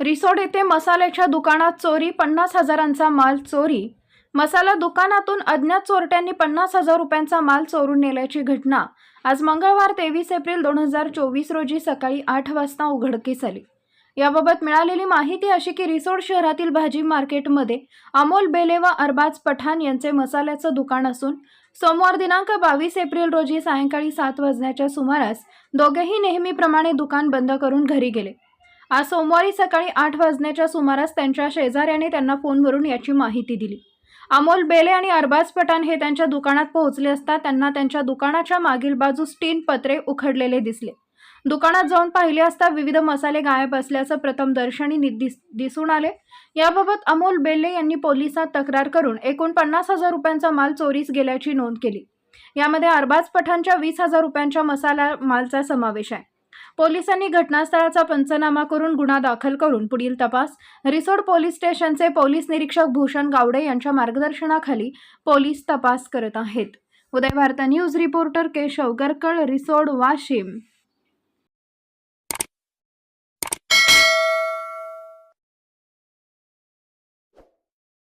रिसोड येथे मसाल्याच्या दुकानात चोरी पन्नास हजारांचा माल चोरी. मसाला दुकानातून अज्ञात चोरट्यांनी पन्नास हजार रुपयांचा माल चोरून नेल्याची घटना. आज मंगळवार तेवीस एप्रिल दोन हजार चोवीस रोजी सकाळी आठ वाजता उघडकीस आली. याबाबत मिळालेली माहिती अशी की रिसोड शहरातील भाजी मार्केटमध्ये अमोल बेले व अरबाज पठाण यांचे मसाल्याचं दुकान असून सोमवार दिनांक बावीस एप्रिल रोजी सायंकाळी सात वाजण्याच्या सुमारास दोघेही नेहमीप्रमाणे दुकान बंद करून घरी गेले. आज सोमवारी सकाळी आठ वाजण्याच्या सुमारास त्यांच्या शेजाऱ्याने त्यांना फोनवरून याची माहिती दिली. अमोल बेले आणि अरबाज पठाण हे त्यांच्या दुकानात पोहोचले असता त्यांना त्यांच्या दुकानाच्या मागील बाजूस तीन पत्रे उखडलेले दिसले. दुकानात जाऊन पाहिले असता विविध मसाले गायब असल्याचं प्रथम दर्शनी नि- दिस- दिसून आले. याबाबत अमोल बेल्ले यांनी पोलिसात तक्रार करून एकूण पन्नास हजार रुपयांचा माल चोरीस गेल्याची नोंद केली. यामध्ये अरबाज पठाणच्या वीस हजार रुपयांच्या मसाला मालचा समावेश आहे. पोलिसांनी घटनास्थळाचा पंचनामा करून गुन्हा दाखल करून पुढील तपास. रिसोड पोलीस स्टेशनचे पोलीस निरीक्षक भूषण गावडे यांच्या मार्गदर्शनाखाली पोलीस तपास करत आहेत. Uday Bharat news reporter Keshav Garkal Risod Washim.